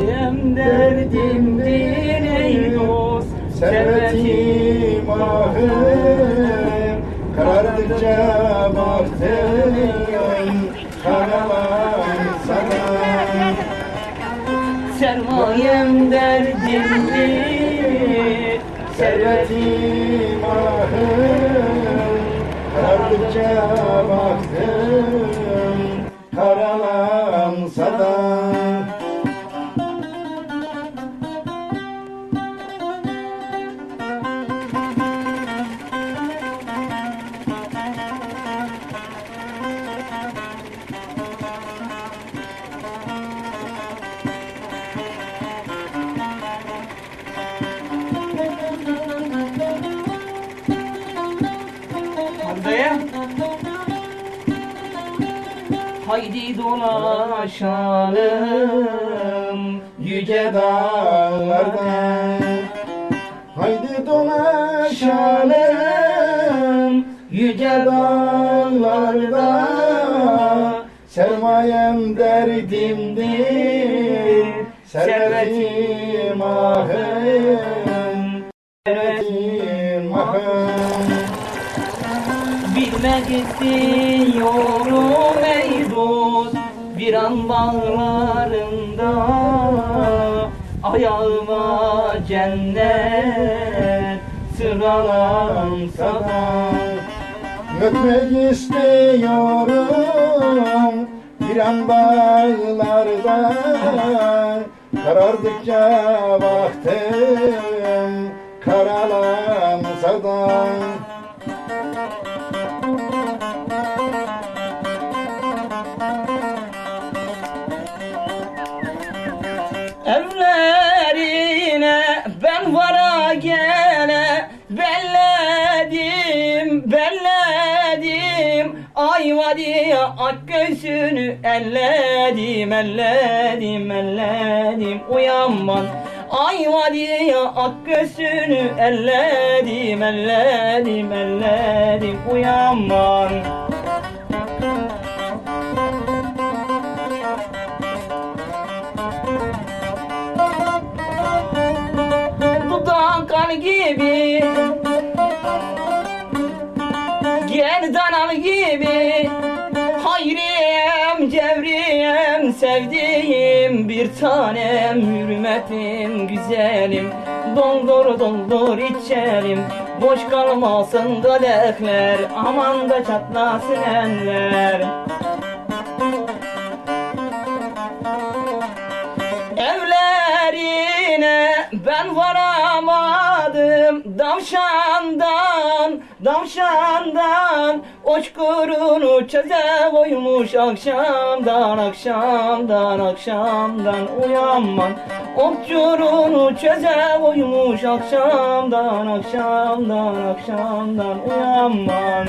Sermayem derdimdir ey dost Servetim ahım. Karardıkça baktım Karalan sana. Sermayem derdimdir Servetim ahım. Karardıkça baktım Karalansa da Haydi dolaşalım Yüce dağlarda. Haydi dolaşalım Yüce dağlarda. Sermayem derdimdir Servetim ahım Servetim ahım. Bilmek istiyorum An bağlarında Ayağıma cennet Sıralansa da. Öpmek istiyorum bir an bağlarda. Karardıkça baktım karalansa da Vadi ak göğsünü elledim elledim elledim. Uyanman Ay vadi ak göğsünü elledim elledim elledim. Uyanman Dudak kal gibi sevdiğim bir tanem Hürmetim, güzelim. Doldur doldur içelim. Boş kalmasın kadehler Aman da çatlasın eller. Evlerine ben varamadım Davşandan, davşandan Uçkurunu çöze koymuş Akşamdan, akşamdan, akşamdan Uyanman. Okçurunu çöze koymuş Akşamdan, akşamdan, akşamdan Uyanman.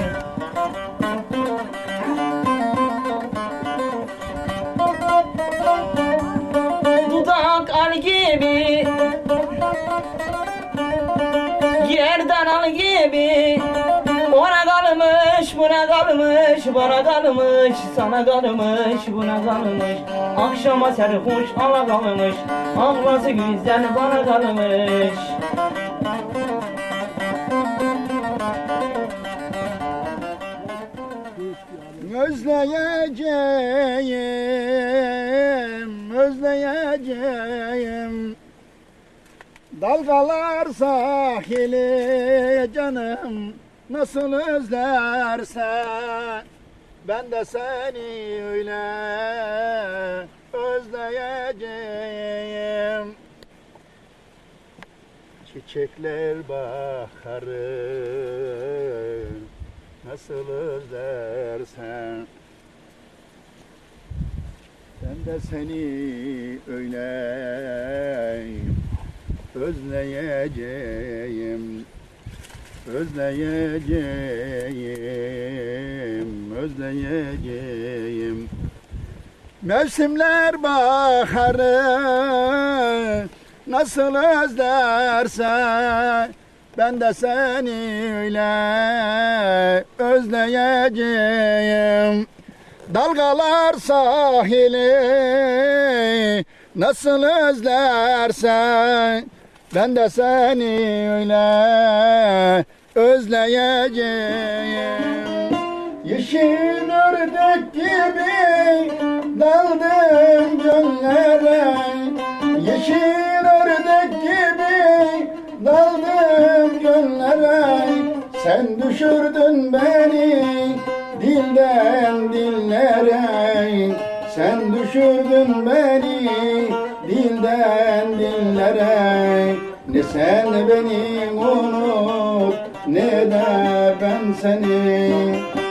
Dudak al gibi Yerden al gibi kalmış, bana kalmış, sana kalmış, buna kalmış. Akşama serhoş ala kalmış, ağlası güzel bana kalmış. Özleyeceğim, özleyeceğim Dalgalar sahili canım nasıl özlerse Ben de seni öyle özleyeceğim. Çiçekler baharı nasıl özlersen. Ben de seni öyle özleyeceğim Özleyeceğim, özleyeceğim. Mevsimler baharı nasıl özlerse ben de seni öyle özleyeceğim. Dalgalar sahili Nasıl özlersen ben de seni öyle özleyeceğim. Yeşil ördek gibi daldım göllere. Yeşil ördek gibi daldım göllere. Sen düşürdün beni dilden dillere. Sen düşürdün beni dilden dillere. Ne sen beni unut ne de ben seni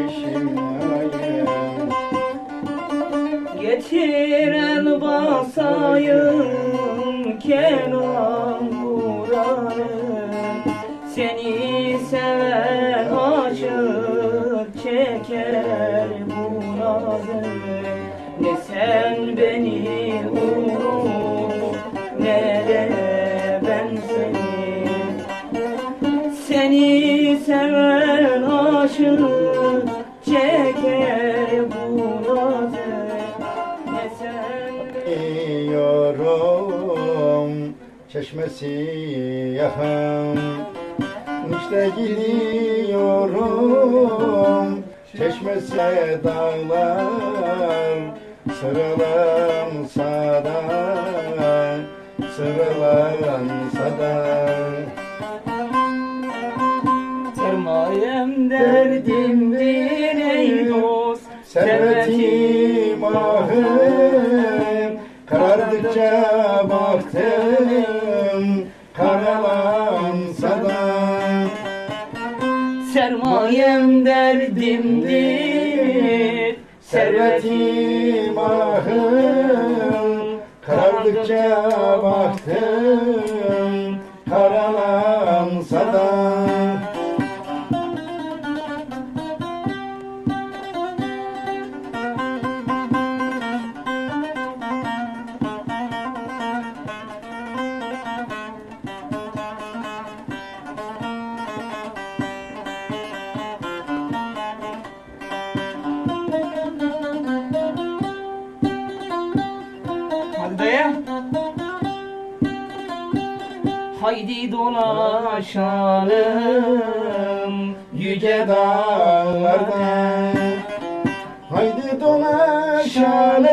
güneşim ayağım. Getir el basayım kenan buranı Seni seven aşık çeker bu nazı Ne sen beni çeşmesi yakın İşte gidiyorum. Çeşmesi dağlar Sıralansa da sıralansa da Sermayem derdimdir ey dost Servetim ahım. Karardıkça baktım Sermayem derdimdir Servetim ahım. Karardıkça baktım Karalansa da Haydi dolaşalım yüce dağlarda. Haydi dolaşalım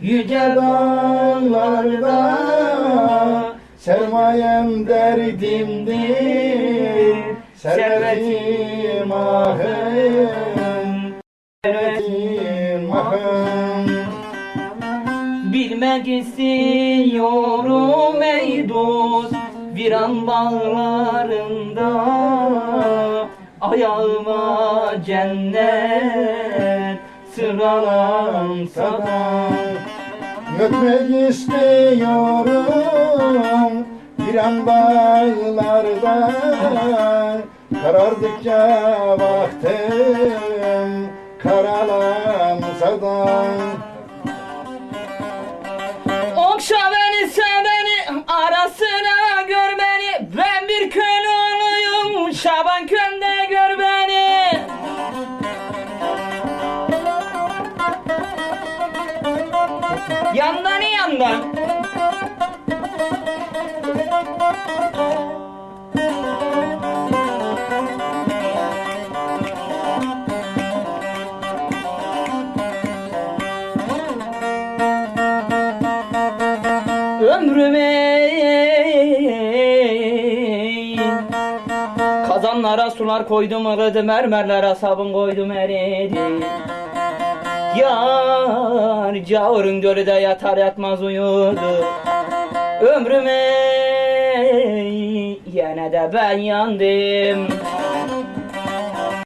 yüce dağlarda. Sermayem derdimdir Servetim ahım Bilmek istiyorum ey dost Viran bağlarında. Ayağıma cennet sıralansa da. Öpmek istiyorum bir an bağlarda Karardıkça baktım karalansa da Kazanlara sular koydum ılıdı mermerlere sabun koydum eridi. Yar cavurun gölü yatar yatmaz uyudu. Ömrüme yine de ben yandım